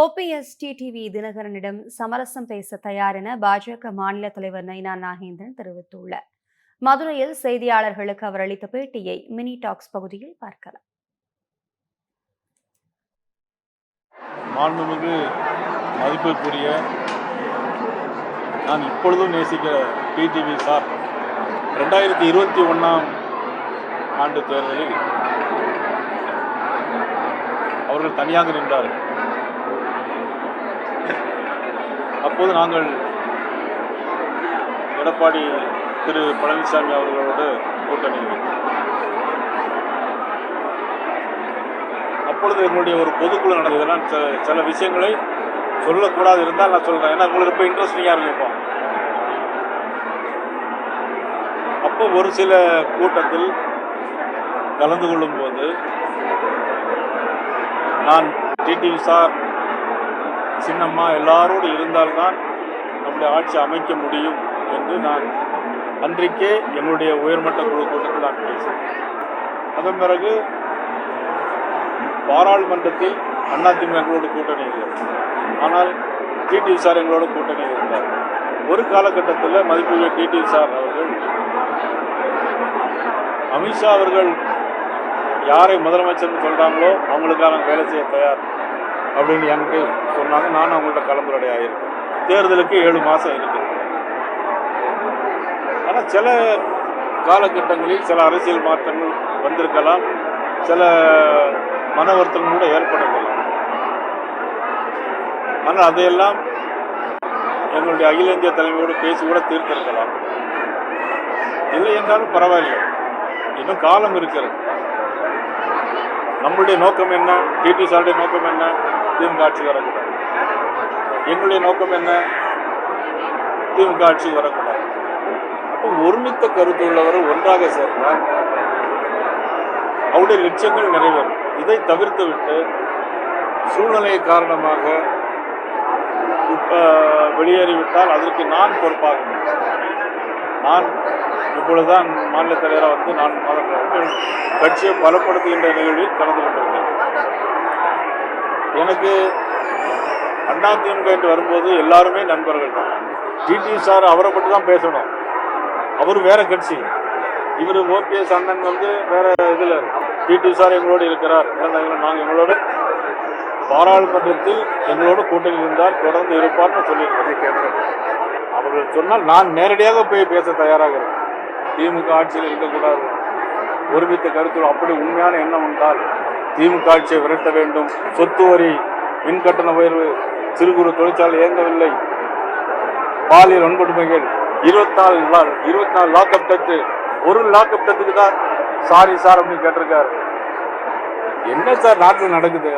OPS TTV தினகரனிடம் சமரசம் பேச தயார் என பாஜக மாநில தலைவர் நயினா நாகேந்திரன் தெரிவித்துள்ளார். மதுரையில் செய்தியாளர்களுக்கு அவர் அளித்த பேட்டியை மினி டாக்ஸ் பகுதியில் பார்க்கலாம். மாண்புமிகு மதிப்பிற்குரிய நான் இப்பொழுதும் நேசிக்கிற டிடிவி சார் ரெண்டாயிரத்தி இருபத்தி ஒன்றாம் ஆண்டு தேர்தலில் அவர்கள் தனியாக நின்றார்கள். அப்போது நாங்கள் எடப்பாடி திரு பழனிசாமி அவர்களோடு கூட்டணி அப்பொழுது எங்களுடைய ஒரு பொதுக்குழு நடந்தது. நான் சில- சில விஷயங்களை சொல்லக்கூடாது இருந்தால் நான் சொல்கிறேன் ஏன்னா உங்களுக்கு இப்போ இன்ட்ரெஸ்டிங்காக இருக்கும் அப்போ ஒரு சில கூட்டத்தில் கலந்து கொள்ளும்போது நான் டிடிவி சார் சின்னம்மா எல்லாரோடு இருந்தால்தான் நம்முடைய ஆட்சி அமைக்க முடியும் என்று நான் அன்றைக்கே என்னுடைய உயர்மட்ட குழு கூட்டத்தில் நான் பேசினேன். அதன் பிறகு பாராளுமன்றத்தில் அதிமுக எங்களோட கூட்டணி இல்லை ஆனால் டிடிவி சார் எங்களோட கூட்டணி இருந்தார். ஒரு காலகட்டத்தில் மதிப்புள்ள டிடிவி சார் அவர்கள் அமித்ஷா அவர்கள் யாரை முதலமைச்சர்னு சொல்கிறாங்களோ அவங்களுக்காக நாங்கள் வேலை செய்ய தயார். அப்படின்னு எனக்கு சொன்னாங்க. நானும் அவங்கள்ட்ட கலந்துரையாடி ஆயிருக்கேன் தேர்தலுக்கு ஏழு மாதம் இருக்கு. ஆனால் சில காலகட்டங்களில் சில அரசியல் மாற்றங்கள் வந்திருக்கலாம். சில மன வருத்தம் கூட ஏற்படலாம் ஆனால் அதையெல்லாம் எங்களுடைய அகில இந்திய தலைமையோடு பேசி கூட தீர்த்திருக்கலாம். இல்லை என்றாலும் பரவாயில்லை. இன்னும் காலம் இருக்கிறது. நம்மளுடைய நோக்கம் என்ன? டிடி சாருடைய நோக்கம் என்ன? திமுக ஆட்சி வரக்கூடாது. எங்களுடைய நோக்கம் என்ன? திமுக ஆட்சி வரக்கூடாது. அப்போ ஒருமித்த கருத்து உள்ளவர் ஒன்றாக சேர்ந்தால் அவருடைய லட்சியங்கள் நிறைவேறும். இதை தவிர்த்து விட்டு சூழ்நிலை காரணமாக வெளியேறிவிட்டால் அதற்கு நான் பொறுப்பாக நான் இப்பொழுதுதான் மாநில தலைவராக வந்து நான் மாதங்கள் கட்சியை பலப்படுத்துகின்ற நிகழ்வில் கலந்து கொண்டிருக்கிறேன். எனக்கு அதிமுக என்று வரும்போது எல்லாருமே நண்பர்கள் தான். டிடி சார் அவரை மட்டும் தான் பேசணும். அவர் வேற கட்சி. இவர் ஓபிஎஸ் அண்ணன் வந்து வேற இதில் டிடி சார் எங்களோடு இருக்கிறார். நாங்கள் எங்களோட பாராளுமன்றத்தில் எங்களோடு கூட்டணி இருந்தால் தொடர்ந்து இருப்பார்னு சொல்லியிருக்கேன் அவர்கள் சொன்னால் நான் நேரடியாக போய் பேச தயாராக இருக்கேன். திமுக ஆட்சியில் இருக்கக்கூடாது. ஒருமித்த கருத்து அப்படி உண்மையான எண்ணம் என்றால் திமுக ஆட்சியை விரட்ட வேண்டும். சொத்து வரி மின் கட்டண உயர்வு சிறு குறு தொழிற்சாலை இயங்கவில்லை. பாலியல் வன்கொடுமைகள் இருபத்தாலு நாள் இருபத்தி நாலு லாக்அப் டச்சு ஒரு லாக்அப் டச்சுக்கு தான் சாரி சார் அப்படின்னு கேட்டிருக்காரு. என்ன சார் நாட்டில் நடக்குது?